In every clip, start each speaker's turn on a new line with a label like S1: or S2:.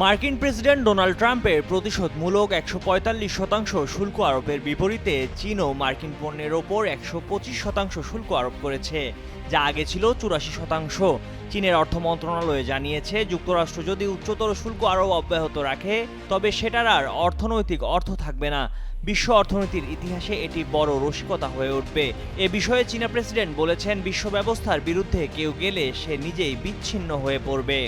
S1: মার্কিন president Donald ট্রাম্পের প্রতিশোধমূলক একশো পঁয়তাল্লিশ শতাংশ শুল্ক আরোপের বিপরীতে চীনও মার্কিন পণ্যের ওপর একশো পঁচিশ শতাংশ শুল্ক আরোপ করেছে, যা আগে ছিল চুরাশি শতাংশ। চীনের অর্থ মন্ত্রণালয় জানিয়েছে, যুক্তরাষ্ট্র যদি উচ্চতর শুল্ক আরোপ অব্যাহত রাখে, তবে সেটার আর অর্থনৈতিক অর্থ থাকবে না। বিশ্ব অর্থনীতির ইতিহাসে এটি বড় রসিকতা হয়ে উঠবে। এ বিষয়ে চীনা প্রেসিডেন্ট বলেছেন, বিশ্ব ব্যবস্থার বিরুদ্ধে কেউ গেলে সে নিজেই বিচ্ছিন্ন হয়ে পড়বে।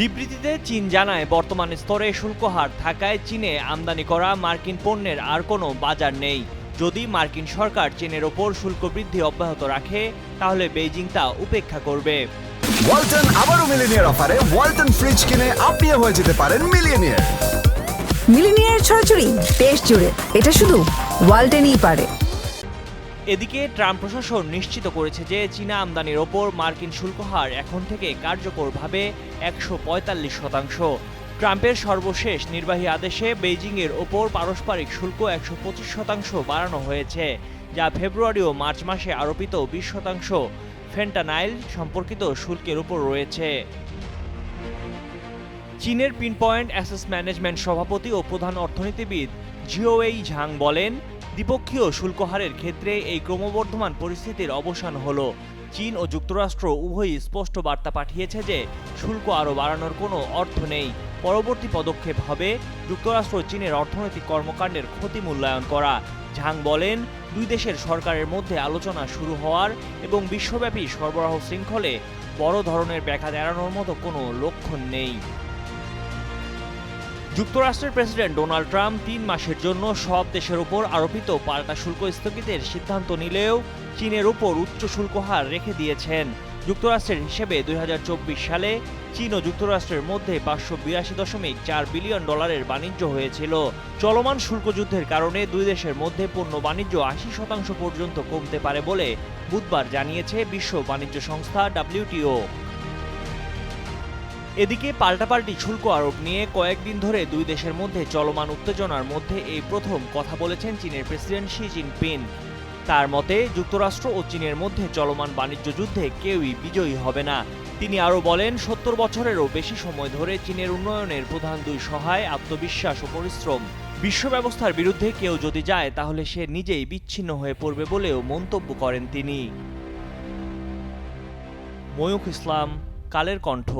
S1: বিবৃতিতে চীন জানায় বর্তমান স্তরে শুল্ক হার থাকায় চীনে আমদানি করা মার্কিন পণ্যের আর কোনো বাজার নেই। যদি মার্কিন সরকার চীনের ওপর শুল্ক বৃদ্ধি অব্যাহত রাখে তাহলে বেইজিং তা উপেক্ষা করবে।
S2: ওয়ালটন আবারও মিলিনিয়ার অফারে ওয়ালটন ফ্রিজ কিনে আপনিও হয়ে যেতে পারেন মিলিয়নিয়ার
S3: মিলিনিয়ার ছড়াছড়ি দেশ জুড়ে এটা শুধু ওয়ালটেনই পারে।
S1: এদিকে ট্রাম্প প্রশাসন নিশ্চিত করেছে যে চীনা আমদানির ওপর মার্কিন শুল্ক হার এখন থেকে কার্যকরভাবে একশো পঁয়তাল্লিশ শতাংশ। ট্রাম্পের সর্বশেষ নির্বাহী আদেশে বেইজিংয়ের ওপর পারস্পরিক শুল্ক একশো পঁচিশ শতাংশ বাড়ানো হয়েছে, যা ফেব্রুয়ারি ও মার্চ মাসে আরোপিত বিশ শতাংশ। ফেন্টানাইল সম্পর্কিত শুল্কের উপর রয়েছে। চীনের পিন পয়েন্ট অ্যাসেস ম্যানেজমেন্ট সভাপতি ও প্রধান অর্থনীতিবিদ জিওওয়েই ঝাং বলেন দ্বিপক্ষীয় শুল্ক হারের ক্ষেত্রে এই ক্রমবর্ধমান পরিস্থিতির অবসান হলো। চীন ও যুক্তরাষ্ট্র উভয়ই স্পষ্ট বার্তা পাঠিয়েছে যে শুল্ক আরও বাড়ানোর কোনো অর্থ নেই। পরবর্তী পদক্ষেপ হবে যুক্তরাষ্ট্র চীনের অর্থনৈতিক কর্মকাণ্ডের ক্ষতি মূল্যায়ন করা। ঝাং বলেন, দুই দেশের সরকারের মধ্যে আলোচনা শুরু হওয়ার এবং বিশ্বব্যাপী সরবরাহ শৃঙ্খলে বড় ধরনের ব্যাঘাত এড়ানোর মতো কোনো লক্ষণ নেই। যুক্তরাষ্ট্রের প্রেসিডেন্ট ডোনাল্ড ট্রাম্প তিন মাসের জন্য সব দেশের উপর আরোপিত পাল্টা শুল্ক স্থগিতের সিদ্ধান্ত নিলেও চীনের উপর উচ্চ শুল্ক হার রেখে দিয়েছেন। যুক্তরাষ্ট্রের হিসেবে দুই হাজার চব্বিশ সালে চীন ও যুক্তরাষ্ট্রের মধ্যে পাঁচশো বিরাশি দশমিক চার বিলিয়ন ডলারের বাণিজ্য হয়েছিল। চলমান শুল্ক যুদ্ধের কারণে দুই দেশের মধ্যে পণ্য বাণিজ্য আশি শতাংশ পর্যন্ত কমতে পারে বলে বুধবার জানিয়েছে বিশ্ব বাণিজ্য সংস্থা, ডাব্লিউটিও। এদিকে পাল্টাপাল্টি শুল্ক আরোপ নিয়ে কয়েকদিন ধরে দুই দেশের মধ্যে চলমান উত্তেজনার মধ্যে এই প্রথম কথা বলেছেন চীনের প্রেসিডেন্ট শি জিনপিং। তার মতে, যুক্তরাষ্ট্র ও চীনের মধ্যে চলমান বাণিজ্য যুদ্ধে কেউই বিজয়ী হবে না। তিনি আরও বলেন, সত্তর বছরেরও বেশি সময় ধরে চীনের উন্নয়নের প্রধান দুই সহায়, আত্মবিশ্বাস ও পরিশ্রম। বিশ্ব ব্যবস্থার বিরুদ্ধে কেউ যদি যায়, তাহলে সে নিজেই বিচ্ছিন্ন হয়ে পড়বে বলেও মন্তব্য করেন তিনি। ময়ূখ ইসলাম, কালের কণ্ঠ।